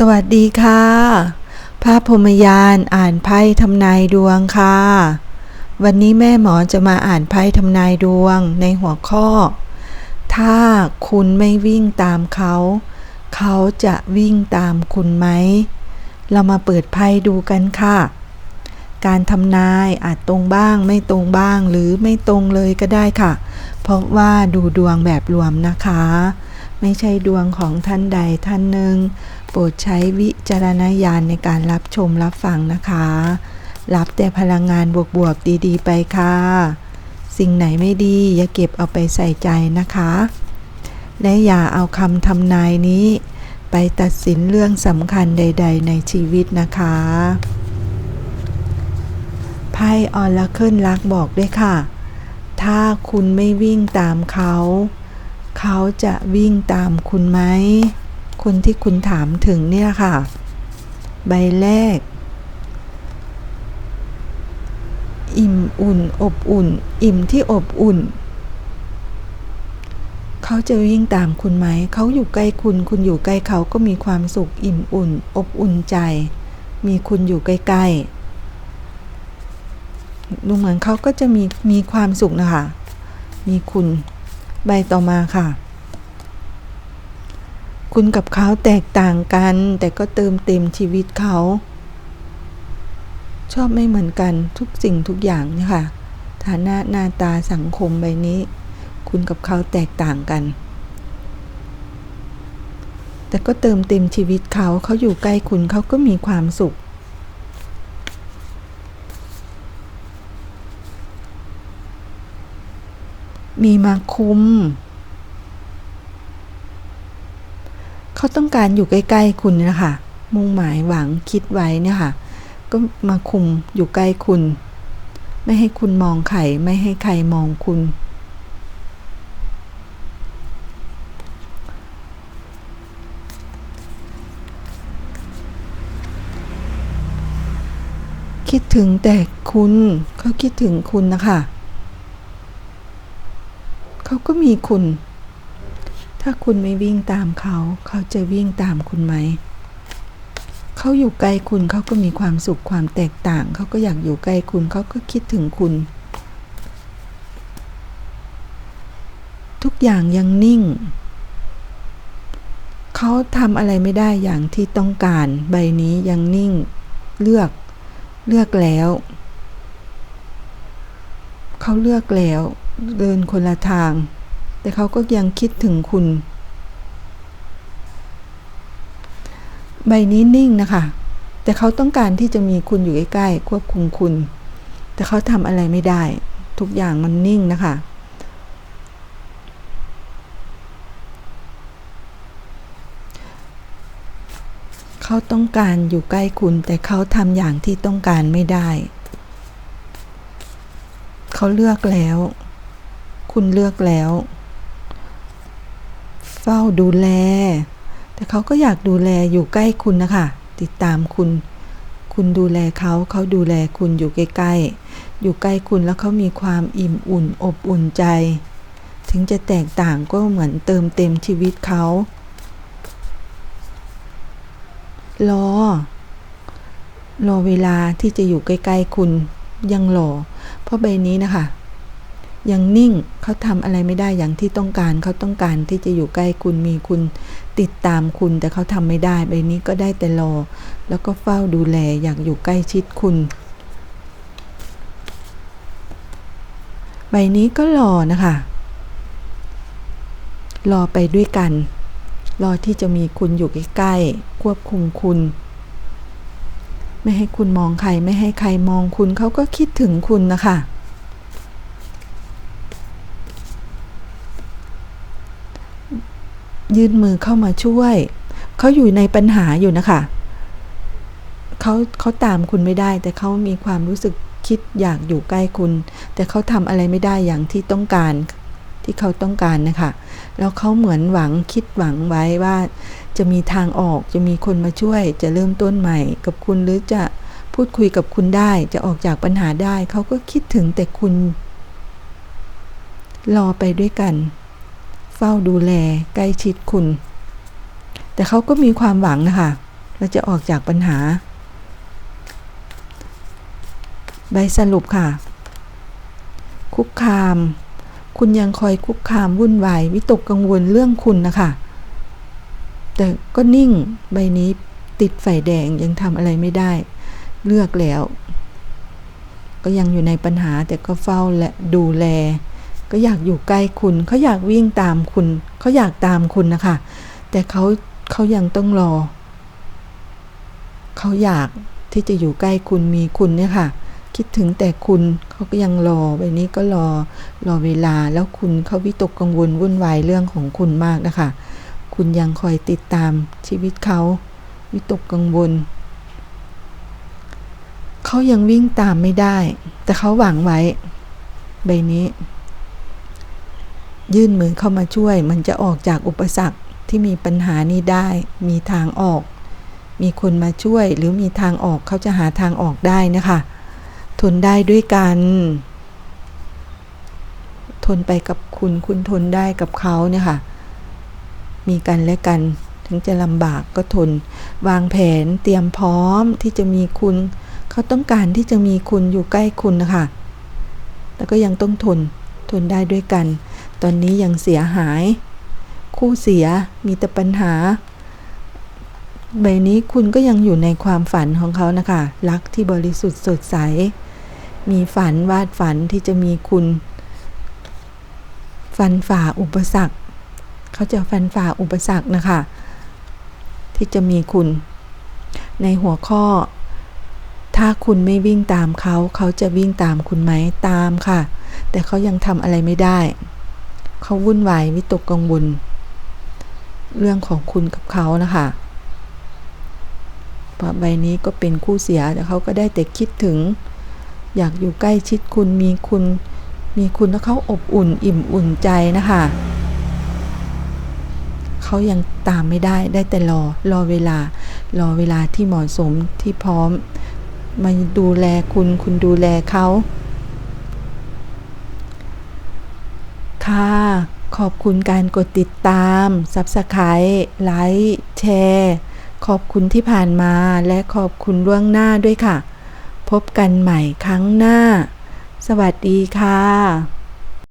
สวัสดีค่ะพระพรมยานอ่านไพ่ทำนายดวงค่ะ วันนี้แม่หมอจะมาอ่านไพ่ทำนายดวงในหัวข้อ ถ้าคุณไม่วิ่งตามเขา เขาจะวิ่งตามคุณไหม เรามาเปิดไพ่ดูกันค่ะ การทำนายอาจตรงบ้างไม่ตรงบ้างหรือไม่ตรงเลยก็ได้ค่ะ เพราะว่าดูดวงแบบรวมนะคะ ไม่ใช่ดวงของท่านใดท่านหนึ่ง โปรดใช้วิจารณญาณในการรับชมรับฟังนะคะ รับแต่พลังงานบวกๆดีๆ ไปค่ะ สิ่งไหนไม่ดีอย่าเก็บเอาไปใส่ใจนะคะ และอย่าเอาคำทำนายนี้ ไปตัดสินเรื่องสำคัญใด ๆ ในชีวิตนะคะไพ่ออลเคิลรักบอกด้วยค่ะ ถ้าคุณไม่วิ่งตามเขา เขาจะวิ่งตามคุณไหม คนที่คุณถามถึงเนี่ยค่ะ ใบแรก อิ่มอุ่น อบอุ่น อิ่มที่อบอุ่น เขาจะวิ่งตามคุณไหม เขาอยู่ใกล้คุณ คุณอยู่ใกล้เขาก็มีความสุข อิ่มอุ่น อบอุ่นใจ มีคุณอยู่ใกล้ๆ ดูเหมือนเขาก็จะมีมีความสุขนะคะ มีคุณ ใบต่อมาค่ะ คุณกับเขาแตกต่างกัน แต่ก็เติมเต็มชีวิตเขา ชอบไม่เหมือนกันทุกสิ่งทุกอย่างเนี่ยค่ะ ฐานะหน้าตาสังคมใบนี้ คุณกับเขาแตกต่างกัน แต่ก็เติมเต็มชีวิตเขาเขาอยู่ใกล้คุณเขาก็มีความสุข มีมาคุมเขาต้องการอยู่ใกล้ ๆ คุณนะคะมุ่งหมายหวังคิดไว้เนี่ยค่ะ ก็มาคุมอยู่ใกล้คุณ ไม่ให้คุณมองใครไม่ให้ใครมองคุณ คิดถึงแต่คุณเขาคิดถึงคุณนะคะ เขาก็มีคุณ ถ้าคุณไม่วิ่งตามเขา เขาจะวิ่งตามคุณไหม เขาอยู่ใกล้คุณเขาก็มีความสุขความแตกต่าง เขาก็อยากอยู่ใกล้คุณเขาก็คิดถึงคุณ ทุกอย่างยังนิ่ง เขาทำอะไรไม่ได้อย่างที่ต้องการ ใบนี้ยังนิ่ง เลือก เลือกแล้ว เขาเลือกแล้ว เดินคนละทาง แต่เขาก็ยังคิดถึงคุณ ใบนี้นิ่งนะคะ แต่เขาต้องการที่จะมีคุณอยู่ใกล้ๆควบคุมคุณ แต่เขาทำอะไรไม่ได้ ทุกอย่างมันนิ่งนะคะเขาต้องการอยู่ใกล้คุณ แต่เขาทำอย่างที่ต้องการไม่ได้ เขาเลือกแล้ว คุณเลือกแล้ว เฝ้าดูแล แต่เขาก็อยากดูแลอยู่ใกล้คุณนะคะ ติดตามคุณ คุณดูแลเขาเขาดูแลคุณอยู่ใกล้ๆอยู่ใกล้คุณแล้วเขามีความอิ่มอุ่นอบอุ่นใจ ถึงจะแตกต่างก็เหมือนเติมเต็มชีวิตเขารอรอเวลาที่จะอยู่ใกล้ ๆ คุณยังรอเพราะใบนี้นะคะ ยังนิ่งเขาทำอะไรไม่ได้อย่างที่ต้องการเขาต้องการที่จะอยู่ใกล้คุณมีคุณติดตามคุณแต่เขาทำไม่ได้ใบนี้ก็ได้แต่รอ แล้วก็เฝ้าดูแลอยากอยู่ใกล้ชิดคุณ ใบนี้ก็รอนะคะ รอไปด้วยกัน รอที่จะมีคุณอยู่ใกล้ๆควบคุมคุณไม่ให้คุณมองใครไม่ให้ใครมองคุณเขาก็คิดถึงคุณนะคะ ยื่นมือเข้ามาช่วย เขาอยู่ในปัญหาอยู่นะคะเขาเขาตามคุณไม่ได้ แต่เขามีความรู้สึกคิดอยากอยู่ใกล้คุณ แต่เขาทำอะไรไม่ได้อย่างที่ต้องการที่เขาต้องการนะคะแล้วเขาเหมือนหวังคิดหวังไว้ว่า จะมีทางออกจะมีคนมาช่วย จะเริ่มต้นใหม่กับคุณหรือจะพูดคุยกับคุณได้ จะออกจากปัญหาได้ เขาก็คิดถึงแต่คุณ รอไปด้วยกัน เฝ้าดูแลใกล้ชิดคุณ แต่เขาก็มีความหวังนะคะเราจะออกจากปัญหา ใบสรุปค่ะ คุกคาม คุณยังคอยคุกคามวุ่นวายวิตกกังวลเรื่องคุณนะคะแต่ก็นิ่งใบนี้ติดไฟแดงยังทำอะไรไม่ได้ เลือกแล้ว ก็ยังอยู่ในปัญหาแต่ก็เฝ้าและดูแล ก็อยากอยู่ใกล้คุณเขาอยากวิ่งตามคุณเขาอยากตามคุณนะคะ แต่เขาเขายังต้องรอ เขาอยากที่จะอยู่ใกล้คุณมีคุณเนี่ยค่ะ คิดถึงแต่คุณเขาก็ยังรอใบนี้ก็รอรอเวลาแล้วคุณเขาวิตกกังวลวุ่นวายเรื่องของคุณมากนะคะ คุณยังคอยติดตามชีวิตเขาวิตกกังวลเขายังวิ่งตามไม่ได้ แต่เขาหวังไว้ ใบนี้ ยื่นมือเข้ามาช่วย มันจะออกจากอุปสรรคที่มีปัญหานี้ได้ มีทางออก มีคนมาช่วยหรือมีทางออกเขาจะหาทางออกได้นะคะทนได้ด้วยกัน ทนไปกับคุณคุณทนได้กับเขาเนี่ยค่ะ มีกันและกัน ถึงจะลำบากก็ทน วางแผนเตรียมพร้อมที่จะมีคุณ เขาต้องการที่จะมีคุณอยู่ใกล้คุณนะคะแต่ก็ยังต้องทน ทนได้ด้วยกัน อนนี้ยังเสียหาย คู่เสียมีแต่ปัญหา ใบนี้คุณก็ยังอยู่ในความฝันของเขานะคะ รักที่บริสุทธิ์สดใส มีฝันวาดฝันที่จะมีคุณ ฟันฝ่าอุปสรรค เขาจะฟันฝ่าอุปสรรคนะคะ ที่จะมีคุณ ในหัวข้อถ้าคุณไม่วิ่งตามเขา เขาจะวิ่งตามคุณไหมตามค่ะ แต่เขายังทำอะไรไม่ได้ เขาวุ่นวายวิตกกังวลเรื่องของคุณกับเขานะคะเพราะใบนี้ก็เป็นคู่เสียแต่เขาก็ได้แต่คิดถึง อยากอยู่ใกล้ชิดคุณมีคุณ มีคุณแล้วเขาอบอุ่น อิ่มอุ่นใจนะคะเขายังตามไม่ได้ได้แต่รอรอเวลา รอเวลาที่เหมาะสมที่พร้อม มาดูแลคุณคุณดูแลเขา ค่ะ ขอบคุณการกดติดตาม Subscribe ไลค์แชร์ขอบคุณที่ผ่านมาและขอบคุณล่วงหน้าด้วยค่ะ พบกันใหม่ครั้งหน้า สวัสดีค่ะ